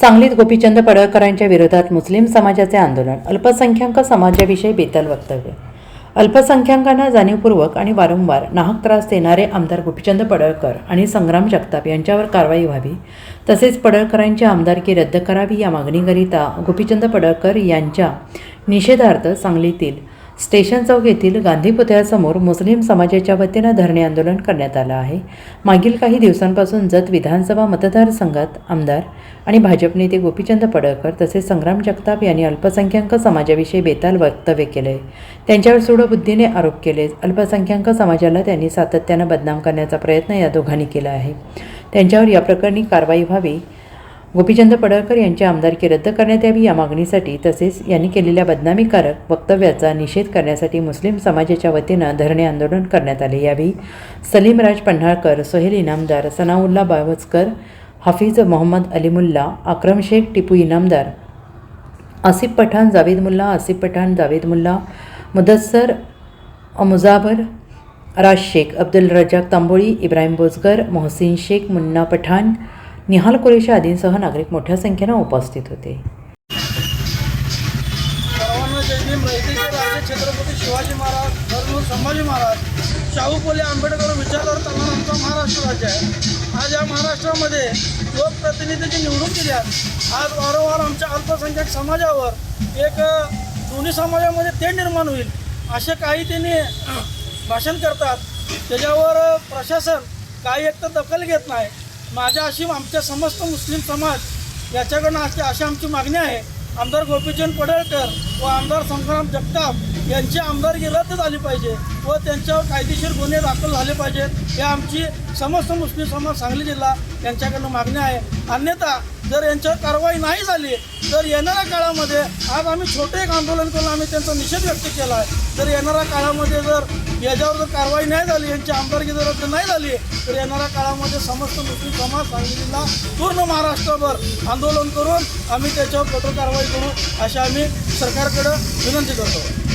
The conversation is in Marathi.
सांगलीत गोपीचंद पडळकरांच्या विरोधात मुस्लिम समाजाचे आंदोलन. अल्पसंख्याक समाजाविषयी बेताल वक्तव्य. अल्पसंख्याकांना जाणीवपूर्वक आणि वारंवार नाहक त्रास देणारे आमदार गोपीचंद पडळकर आणि संग्राम जगताप यांच्यावर कारवाई व्हावी तसेच पडळकरांची आमदारकी रद्द करावी या मागणीकरिता गोपीचंद पडळकर यांच्या निषेधार्थ सांगलीतील स्टेशन चौक येथील गांधी पुतळ्यासमोर मुस्लिम समाजाच्या वतीनं धरणे आंदोलन करण्यात आलं आहे. मागील काही दिवसांपासून जत विधानसभा मतदारसंघात आमदार आणि भाजप नेते गोपीचंद पडळकर तसेच संग्राम जगताप यांनी अल्पसंख्याक समाजाविषयी बेताल वक्तव्य केले. त्यांच्यावर सूडबुद्धीने आरोप केले. अल्पसंख्याक समाजाला त्यांनी सातत्यानं बदनाम करण्याचा प्रयत्न या दोघांनी केला आहे. त्यांच्यावर या प्रकरणी कारवाई व्हावी गोपीचंद पडळकर यांची आमदारकी रद्द करण्यात यावी या मागणीसाठी तसेच यांनी केलेल्या बदनामीकारक वक्तव्याचा निषेध करण्यासाठी मुस्लिम समाजाच्या वतीनं धरणे आंदोलन करण्यात आले यावेळी सलीमराज पन्हाळकर सोहेल इनामदार सनाउल्ला बावचकर हाफिज मोहम्मद अलीमुल्ला अक्रम शेख टिपू इनामदार आसिफ पठाण जावेद मुल्ला आसिफ पठाण जावेद मुल्ला मुदस्सर मुजाबर राज शेख अब्दुल रजाक तांबोळी इब्राहिम बोजगर मोहसिन शेख मुन्ना पठाण निहाल कुरेशी आदींसह नागरिक मोठ्या संख्येनं उपस्थित होते. सर्वांना जय छत्रपती शिवाजी महाराज धर्म संभाजी महाराज शाहू फुले आंबेडकर विचार चालणारा आमचा महाराष्ट्र राज्य आहे. आज या महाराष्ट्रामध्ये लोकप्रतिनिधीची जे निवडून दिल्यात आज वारंवार आमच्या अल्पसंख्याक समाजावर एक दोन्ही समाजामध्ये ते निर्माण होईल असे काही त्यांनी भाषण करतात. त्याच्यावर प्रशासन काही एक तर दखल घेत नाही. माझ्या अशी आमच्या समस्त मुस्लिम समाज याच्याकडनं अशी अशी आमची मागणी आहे. आमदार गोपीचंद पडळकर व आमदार संग्राम जगताप यांची आमदारकी रद्द झाली पाहिजे. व त्यांच्यावर कायदेशीर गुन्हे दाखल झाले पाहिजेत. हे आमची समस्त मुस्लिम समाज सांगली जिल्हा यांच्याकडनं मागणी आहे. अन्यथा जर यांच्यावर कारवाई नाही झाली तर येणाऱ्या काळामध्ये आज आम्ही छोटे एक आंदोलन करून आम्ही त्यांचा निषेध व्यक्त केला आहे. तर येणाऱ्या काळामध्ये जर याच्यावर जर कारवाई नाही झाली यांची आमदारकी जर रद्द नाही झाली तर येणाऱ्या काळामध्ये समस्त मुस्लिम समाज सांगली जिल्हा पूर्ण महाराष्ट्रभर आंदोलन करून आम्ही त्याच्यावर कठोर कारवाई करू अशी आम्ही सरकारकडं विनंती करतो.